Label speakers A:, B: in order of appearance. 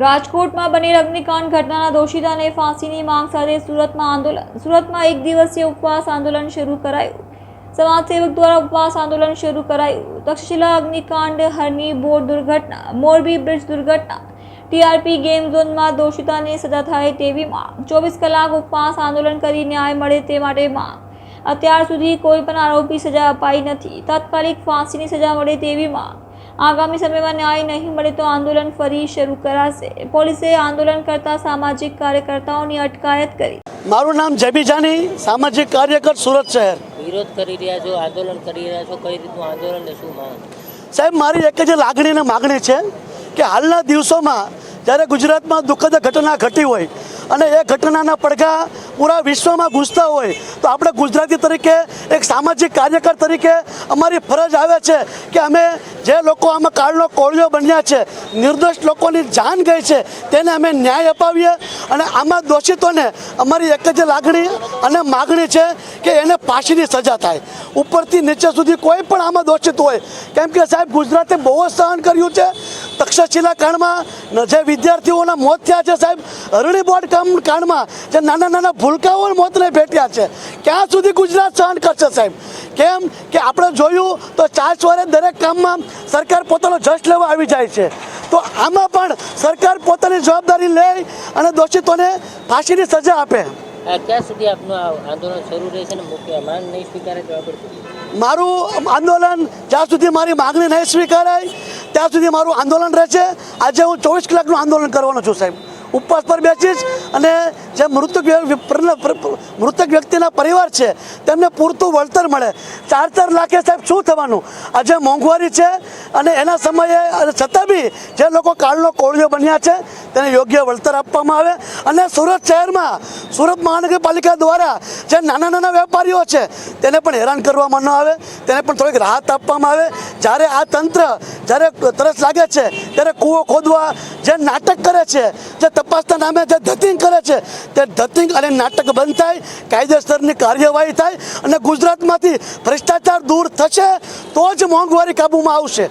A: રાજકોટમાં બનેલ અગ્નિકાંડ ઘટનાના દોષિતાને ફાંસીની માંગ સાથે સુરતમાં આંદોલન સુરતમાં એક દિવસીય ઉપવાસ આંદોલન શરૂ કરાયું. સમાજસેવક દ્વારા ઉપવાસ આંદોલન શરૂ કરાયું. તક્ષશિલા, અગ્નિકાંડ હરની બોટ દુર્ઘટના, મોરબી બ્રિજ દુર્ઘટના, ટીઆરપી ગેમ ઝોનમાં દોષિતાને સજા થાય તેવી માંગ. ચોવીસ કલાક ઉપવાસ આંદોલન કરી ન્યાય મળે તે માટે માંગ. અત્યાર સુધી કોઈ પણ આરોપી સજા અપાઈ નથી. તાત્કાલિક ફાંસીની સજા મળે તેવી માંગ. આગામી સમયમાં ન્યાય નહીં મળે તો આંદોલન ફરી શરૂ કરાશે. પોલીસે આંદોલન કરતા સામાજિક કાર્યકર્તાઓની અટકાયત કરી.
B: મારું નામ જેબી જાની સામાજિક કાર્યકર સુરત શહેર.
C: વિરોધ કરી રહ્યા છો આંદોલન કરી રહ્યા છો કઈ રીતનું આંદોલન ને શું માંગ?
B: સાહેબ મારી એક જ લાગણી અને માગણી છે કે હાલના દિવસોમાં જ્યારે ગુજરાતમાં દુઃખદ ઘટના ઘટી હોય અને એ ઘટનાના પડઘા પૂરા વિશ્વમાં ગૂંજતા હોય, તો આપણે ગુજરાતી તરીકે એક સામાજિક કાર્યકર તરીકે અમારી ફરજ આવે છે કે અમે જે લોકો આમાં કાળનો કોળિયો બન્યા છે, નિર્દોષ લોકોની જાન ગઈ છે, તેને અમે ન્યાય અપાવીએ અને આમાં દોષિતોને અમારી એક જ લાગણી અને માગણી છે કે એને ફાંસીની સજા થાય. ઉપરથી નીચે સુધી કોઈ પણ આમાં દોષિત હોય, કેમ કે સાહેબ ગુજરાતે બહુ જ સહન કર્યું છે. તક્ષશિલા કાંડમાં જે વિદ્યાર્થીઓના મોત થયા છે સાહેબ હરણી બોર્ડ કામ કાંડમાં જે નાના નાના ભૂલકાઓ મોતને ભેટ્યા છે. ક્યાં સુધી ગુજરાત સહન કરશે સાહેબ? કેમ કે આપણે જોયું તો ચાર ચોરે દરેક કામમાં સરકાર પોતાનો જશ લેવા આવી જાય છે. તો આમાં પણ સરકાર પોતાની જવાબદારી લે અને દોષિતોને ફાંસીની સજા આપે.
C: ક્યાં સુધી આપનું આંદોલન શરૂ રહેશે ને મુખ્ય માંગ નહીં સ્વીકારે તો
B: મારું આંદોલન જ્યાં સુધી મારી માગણી નહીં સ્વીકારાય ત્યાં સુધી મારું આંદોલન રહેશે. આજે હું ચોવીસ કલાકનું આંદોલન કરવાનો છું સાહેબ. ઉપવાસ પર બેસીશ અને જે મૃતક મૃતક વ્યક્તિના પરિવાર છે, તેમને પૂરતું વળતર મળે. ચાર ચાર લાખે સાહેબ શું થવાનું? આજે મોંઘવારી છે અને એના સમયે છતાં બી જે લોકો કાળનો કોળિયો બન્યા છે, તેને યોગ્ય વળતર આપવામાં આવે. અને સુરત શહેરમાં, સુરત મહાનગરપાલિકા દ્વારા જે નાના નાના વેપારીઓ છે, તેને પણ હેરાન કરવામાં ન આવે. તેને પણ થોડીક રાહત આપવામાં આવે. જ્યારે આ તંત્ર જ્યારે તરસ લાગે છે, ત્યારે કૂવો ખોદવા જે નાટક કરે છે, જે તપાસના નામે જે ધતિંગ કરે છે, તે ધતિંગ અને નાટક બંધ થાય, કાયદેસરની કાર્યવાહી થાય અને ગુજરાતમાંથી ભ્રષ્ટાચાર દૂર થશે, તો જ મોંઘવારી કાબૂમાં આવશે.